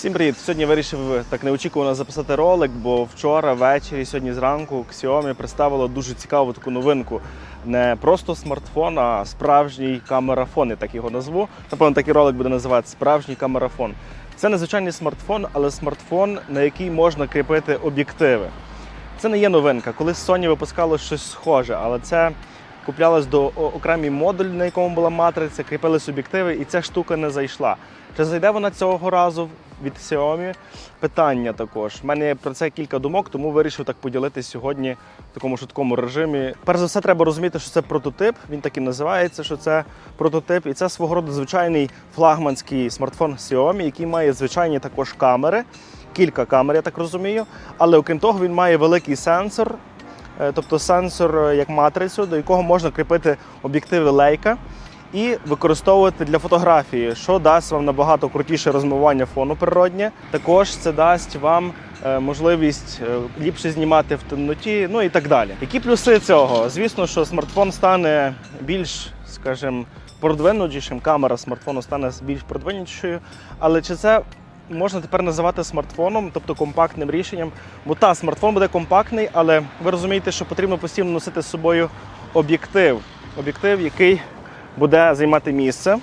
Всім привіт! Сьогодні вирішив так неочікувано записати ролик, бо вчора ввечері, сьогодні зранку Xiaomi представило дуже цікаву таку новинку. Не просто смартфон, а справжній камерафон, я так його назву. Напевно, такий ролик буде називатися Справжній камерафон. Це незвичайний смартфон, але смартфон, на який можна кріпити об'єктиви. Це не є новинка. Колись Sony випускало щось схоже, але це куплялось до окремий модуль, на якому була матриця, кріпились об'єктиви, і ця штука не зайшла. Чи зайде вона цього разу від Xiaomi? Питання також. У мене про це кілька думок, тому вирішив так поділитися сьогодні в такому швидкому режимі. Перш за все, треба розуміти, що це прототип. Він так і називається, що це прототип, і це свого роду звичайний флагманський смартфон Xiaomi, який має звичайні також камери. Кілька камер, я так розумію. Але окрім того, він має великий сенсор, тобто сенсор е, як матрицю, до якого можна кріпити об'єктиви лейка і використовувати для фотографії, що дасть вам набагато крутіше розмивання фону природнє. Також це дасть вам е, можливість е, ліпше знімати в темноті, ну і так далі. Які плюси цього? Звісно, що смартфон стане більш, скажімо, продвинутішим, камера смартфону стане більш продвинутішою, але чи це можна тепер називати смартфоном, тобто компактним рішенням. Бо та смартфон буде компактний, але ви розумієте, що потрібно постійно носити з собою об'єктив. Об'єктив, який буде займати місце.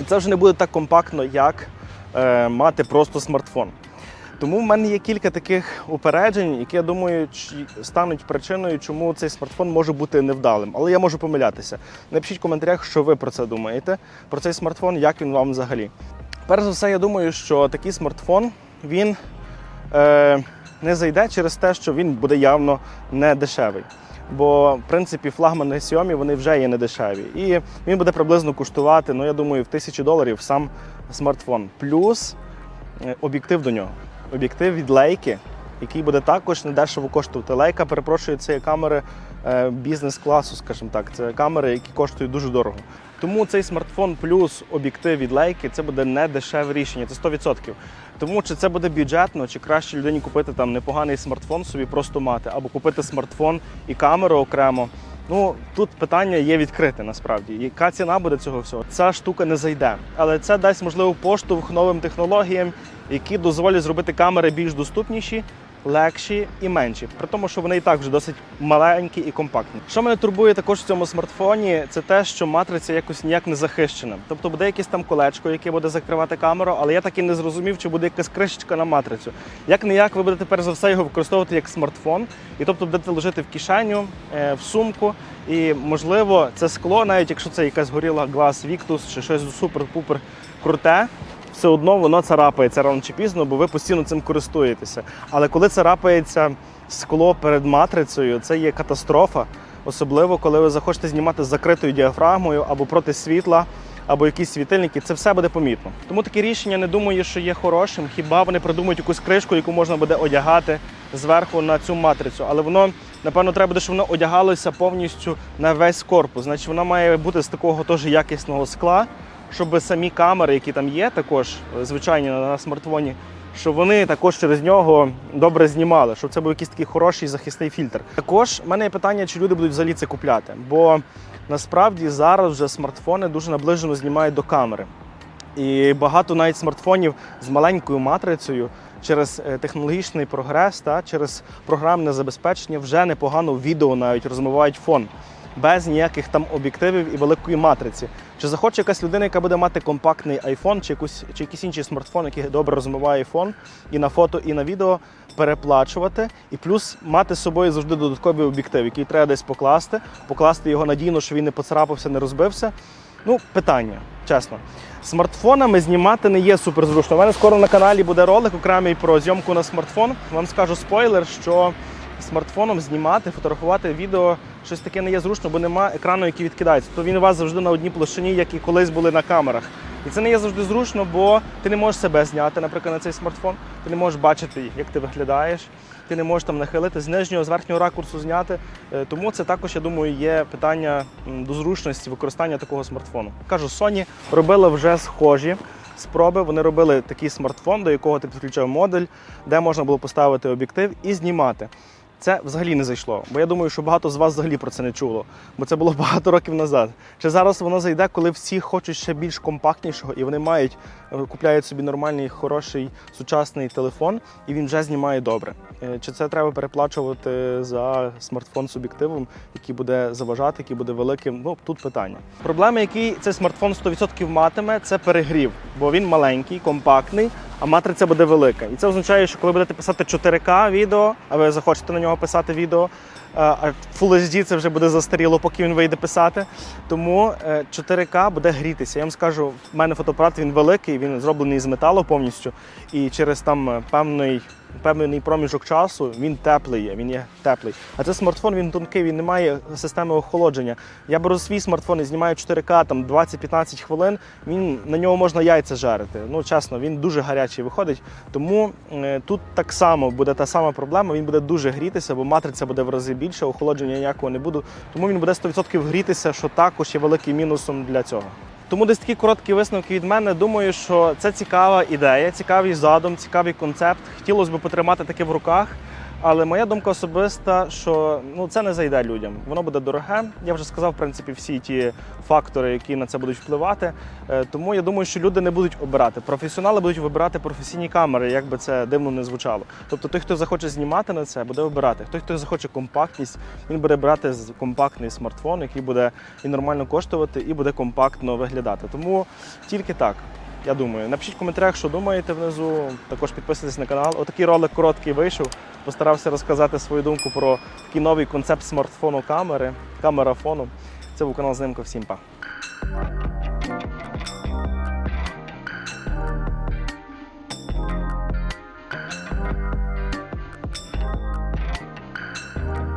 І це вже не буде так компактно, як е, мати просто смартфон. Тому в мене є кілька таких упереджень, які я думаю, стануть причиною, чому цей смартфон може бути невдалим. Але я можу помилятися. Напишіть в коментарях, що ви про це думаєте, про цей смартфон, як він вам взагалі. Перш за все, я думаю, що такий смартфон він е, не зайде через те, що він буде явно не дешевий. Бо, в принципі, флагмани Xiaomi вони вже є не дешеві. І він буде приблизно коштувати, ну я думаю, в тисячі доларів сам смартфон. Плюс е, об'єктив до нього. Об'єктив від лейки, який буде також недешево коштувати. Лейка, перепрошую, це камери е, бізнес-класу, скажімо так. Це камери, які коштують дуже дорого. Тому цей смартфон плюс об'єктив від лейки це буде не дешеве рішення, це 100%. Тому чи це буде бюджетно, чи краще людині купити там непоганий смартфон собі просто мати, або купити смартфон і камеру окремо. Ну тут питання є відкрите насправді. Яка ціна буде цього всього? Ця штука не зайде, але це дасть можливо поштовх новим технологіям, які дозволять зробити камери більш доступніші, легші і менші. При тому, що вони і так вже досить маленькі і компактні. Що мене турбує також в цьому смартфоні, це те, що матриця якось ніяк не захищена. Тобто буде якесь там колечко, яке буде закривати камеру, але я так і не зрозумів, чи буде якась кришечка на матрицю. Як не як ви будете перш за все його використовувати як смартфон, і тобто будете ложити в кишеню, е, в сумку. І можливо, це скло, навіть якщо це якась горіла Glass Victus чи щось супер-пупер круте, все одно воно царапається рано чи пізно, бо ви постійно цим користуєтеся. Але коли царапається скло перед матрицею, це є катастрофа. Особливо, коли ви захочете знімати з закритою діафрагмою або проти світла, або якісь світильники, це все буде помітно. Тому таке рішення не думаю, що є хорошим. Хіба вони придумають якусь кришку, яку можна буде одягати зверху на цю матрицю, але воно напевно треба буде, щоб воно одягалося повністю на весь корпус. Значить, воно має бути з такого теж якісного скла, щоб самі камери, які там є, також е, звичайні на смартфоні, щоб вони також через нього добре знімали, щоб це був якийсь такий хороший захисний фільтр. Також в мене є питання, чи люди будуть взагалі це купляти, бо насправді зараз вже смартфони дуже наближено знімають до камери. І багато навіть смартфонів з маленькою матрицею через е, технологічний прогрес та через програмне забезпечення вже непогано відео навіть розмивають фон без ніяких там об'єктивів і великої матриці. Чи захоче якась людина, яка буде мати компактний iPhone чи, якусь, чи якийсь інший смартфон, який добре розмиває фон і на фото, і на відео, переплачувати, і плюс мати з собою завжди додатковий об'єктив, який треба десь покласти, покласти його надійно, щоб він не поцарапався, не розбився. Ну, питання, чесно. Смартфонами знімати не є суперзручно. У мене скоро на каналі буде ролик окремий про зйомку на смартфон. Вам скажу спойлер, що смартфоном знімати, фотографувати відео щось таке не є зручно, бо нема екрану, який відкидається. То він у вас завжди на одній площині, як і колись були на камерах. І це не є завжди зручно, бо ти не можеш себе зняти, наприклад, на цей смартфон. Ти не можеш бачити, як ти виглядаєш. Ти не можеш там нахилити з нижнього, з верхнього ракурсу зняти. Е, Тому це також, я думаю, є питання до зручності використання такого смартфону. Кажу, Sony робила вже схожі спроби. Вони робили такий смартфон, до якого ти підключав модуль, де можна було поставити об'єктив і знімати. Це взагалі не зайшло. Бо я думаю, що багато з вас взагалі про це не чуло, бо це було багато років назад. Чи зараз воно зайде, коли всі хочуть ще більш компактнішого, і вони мають е, купляють собі нормальний, хороший сучасний телефон, і він вже знімає добре. Е, Чи це треба переплачувати за смартфон з об'єктивом, який буде заважати, який буде великим? Ну тут питання. Проблема, який цей смартфон 100% матиме, це перегрів, бо він маленький, компактний, а матриця буде велика. І це означає, що коли будете писати 4К відео, а ви захочете на нього писати відео, е, а Full HD це вже буде застаріло, поки він вийде писати. Тому е, 4К буде грітися. Я вам скажу, в мене фотоапарат він великий, він зроблений з металу повністю, і через там е, певний. Певний проміжок часу він теплий є, він є теплий. А це смартфон, він тонкий, він не має системи охолодження. Я беру свій смартфон і знімаю 4К там 20-15 хвилин. Він на нього можна яйця жарити. Ну чесно, він дуже гарячий виходить. Тому е, тут так само буде та сама проблема. Він буде дуже грітися, бо матриця буде в рази більше, охолодження ніякого не буде. Тому він буде 100% грітися, що також є великим мінусом для цього. Тому десь такі короткі висновки від мене. Думаю, що це цікава ідея, цікавий задум, цікавий концепт. Хотілося б потримати таке в руках. Але моя думка особиста, що ну це не зайде людям. Воно буде дороге. Я вже сказав, в принципі, всі ті фактори, які на це будуть впливати. Е, Тому я думаю, що люди не будуть обирати. Професіонали будуть вибирати професійні камери, як би це дивно не звучало. Тобто, той, хто захоче знімати на це, буде обирати. Той, хто захоче компактність, він буде брати компактний смартфон, який буде і нормально коштувати, і буде компактно виглядати. Тому тільки так. Я думаю, напишіть в коментарях, що думаєте внизу. Також підписуйтесь на канал. Отакий ролик короткий вийшов. Постарався розказати свою думку про такий новий концепт смартфону камери, камера фону. Це був канал Знимка. Всім па.